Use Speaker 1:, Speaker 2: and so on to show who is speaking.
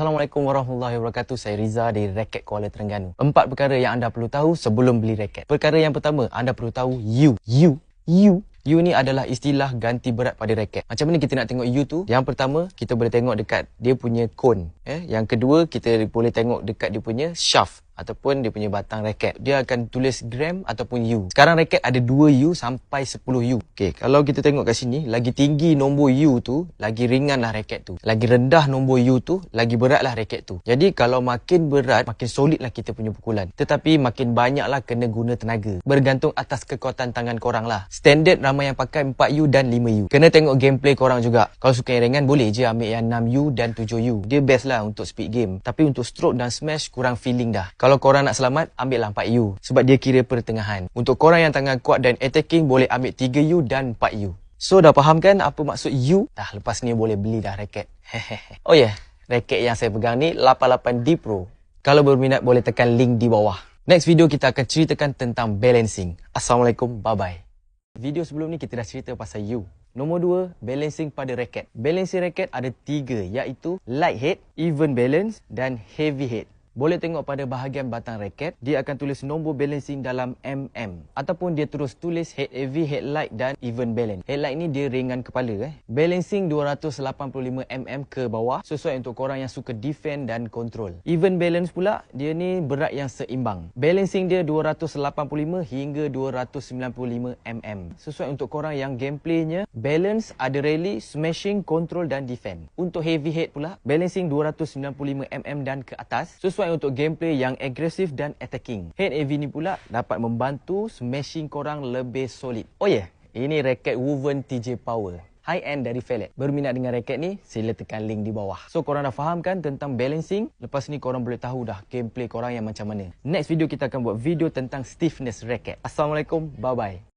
Speaker 1: Assalamualaikum warahmatullahi wabarakatuh. Saya Riza dari Racket Kuala Terengganu. Empat perkara yang anda perlu tahu sebelum beli raket. Perkara yang pertama, anda perlu tahu U. U. U. U ni adalah istilah ganti berat pada raket. Macam mana kita nak tengok U tu? Yang pertama, kita boleh tengok dekat dia punya cone. Eh? Yang kedua, kita boleh tengok dekat dia punya shaft ataupun dia punya batang raket. Dia akan tulis gram ataupun U. Sekarang raket ada 2 U sampai 10 U. Okey, kalau kita tengok kat sini, lagi tinggi nombor U tu, lagi ringanlah raket tu. Lagi rendah nombor U tu, lagi beratlah raket tu. Jadi kalau makin berat, makin solidlah kita punya pukulan. Tetapi makin banyaklah kena guna tenaga. Bergantung atas kekuatan tangan korang lah. Standard ramai yang pakai 4U dan 5U. Kena tengok gameplay korang juga. Kalau suka yang ringan, boleh je ambil yang 6U dan 7U. Dia best lah untuk speed game. Tapi untuk stroke dan smash, kurang feeling dah. Kalau korang nak selamat, ambillah 4U. Sebab dia kira pertengahan. Untuk korang yang tangan kuat dan attacking, boleh ambil 3U dan 4U. So dah faham kan apa maksud U? Dah lepas ni boleh beli dah raket. oh yeah. raket yang saya pegang ni 88D Pro. Kalau berminat boleh tekan link di bawah. Next video kita akan ceritakan tentang balancing. Assalamualaikum, bye-bye. Video sebelum ni kita dah cerita pasal U. Nombor dua, balancing pada raket. Balancing raket ada tiga iaitu light head, even balance dan heavy head. Boleh tengok pada bahagian batang raket, dia akan tulis nombor balancing dalam mm. Ataupun dia terus tulis head heavy, head light dan even balance. Head light ni dia ringan kepala. Eh. Balancing 285mm ke bawah sesuai untuk korang yang suka defend dan control. Even balance pula, dia ni berat yang seimbang. Balancing dia 285 hingga 295mm. Sesuai untuk korang yang gameplaynya, balance, ada rally, smashing, control dan defend. Untuk heavy head pula, balancing 295mm dan ke atas. Sesuai sesuai untuk gameplay yang agresif dan attacking. Head AV ni pula dapat membantu smashing korang lebih solid. Oh yeah, ini raket woven TJ Power. High end dari Fellet. Berminat dengan raket ni, sila tekan link di bawah. So korang dah faham kan tentang balancing? Lepas ni korang boleh tahu dah gameplay korang yang macam mana. Next video kita akan buat video tentang stiffness raket. Assalamualaikum, bye bye.